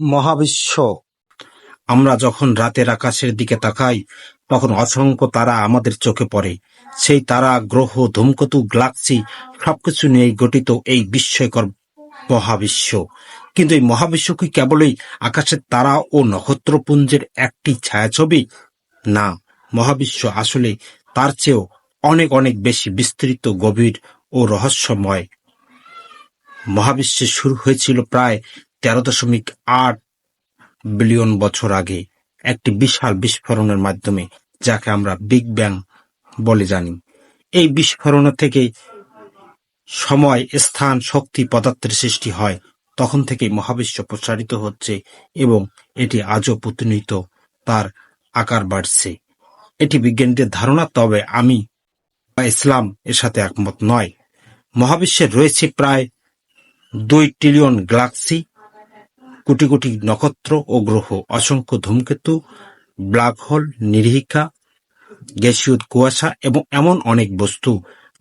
মহাবিশ্ব। আমরা যখন রাতের আকাশের দিকে তাকাই, তখন অসংখ্য তারা আমাদের চোখে পড়ে। সেই তারা, গ্রহ, ধূমকেতু গ্যালাক্সি সবকিছু নিয়ে গঠিত এই বিস্ময়কর মহাবিশ্ব। কিন্তু এই মহাবিশ্ব কি কেবলই আকাশের তারা ও নক্ষত্রপুঞ্জের একটি ছায়াছবি? না, মহাবিশ্ব আসলে তার চেয়েও অনেক অনেক বেশি বিস্তৃত, গভীর ও রহস্যময়। মহাবিশ্বের শুরু হয়েছিল প্রায় তেরো দশমিক আট বিলিয়ন বছর আগে একটি বিশাল বিস্ফোরণের মাধ্যমে যাকে আমরা বিগ ব্যাং বলে জানি। এই বিস্ফোরণ থেকে সময়, স্থান, শক্তি, পদার্থের সৃষ্টি হয়। তখন থেকেই মহাবিশ্ব প্রসারিত হচ্ছে এবং এটি আজও প্রতিনিয়ত তার আকার বাড়ছে। এটি বিজ্ঞানীদের ধারণা, তবে আমি বা ইসলাম এর সাথে একমত নয়। মহাবিশ্বের রয়েছে প্রায় দুই ট্রিলিয়ন গ্যালাক্সি কোটি কোটি নক্ষত্র ও গ্রহ, অসংখ্য ধূমকেতু, ব্ল্যাক হোল, নির্হিকা, গ্যাসীয় কুয়াশা এবং এমন অনেক বস্তু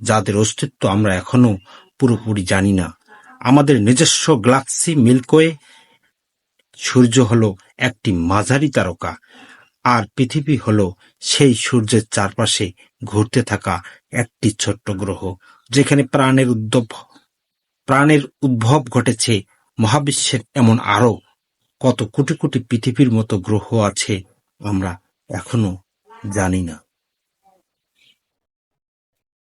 যাদের অস্তিত্ব আমরা এখনও পুরোপুরি জানি না। আমাদের নিজস্ব গ্যালাক্সি মিল্কওয়ে সূর্য হলো একটি মাঝারি তারকা আর পৃথিবী হলো সেই সূর্যের চারপাশে ঘুরতে থাকা একটি ছোট্ট গ্রহ, যেখানে প্রাণের উদ্ভব প্রাণের উদ্ভব ঘটেছে মহাবিশ্বের এমন আরও কত কোটি কোটি পৃথিবীর মতো গ্রহ আছে আমরা এখনও জানি না।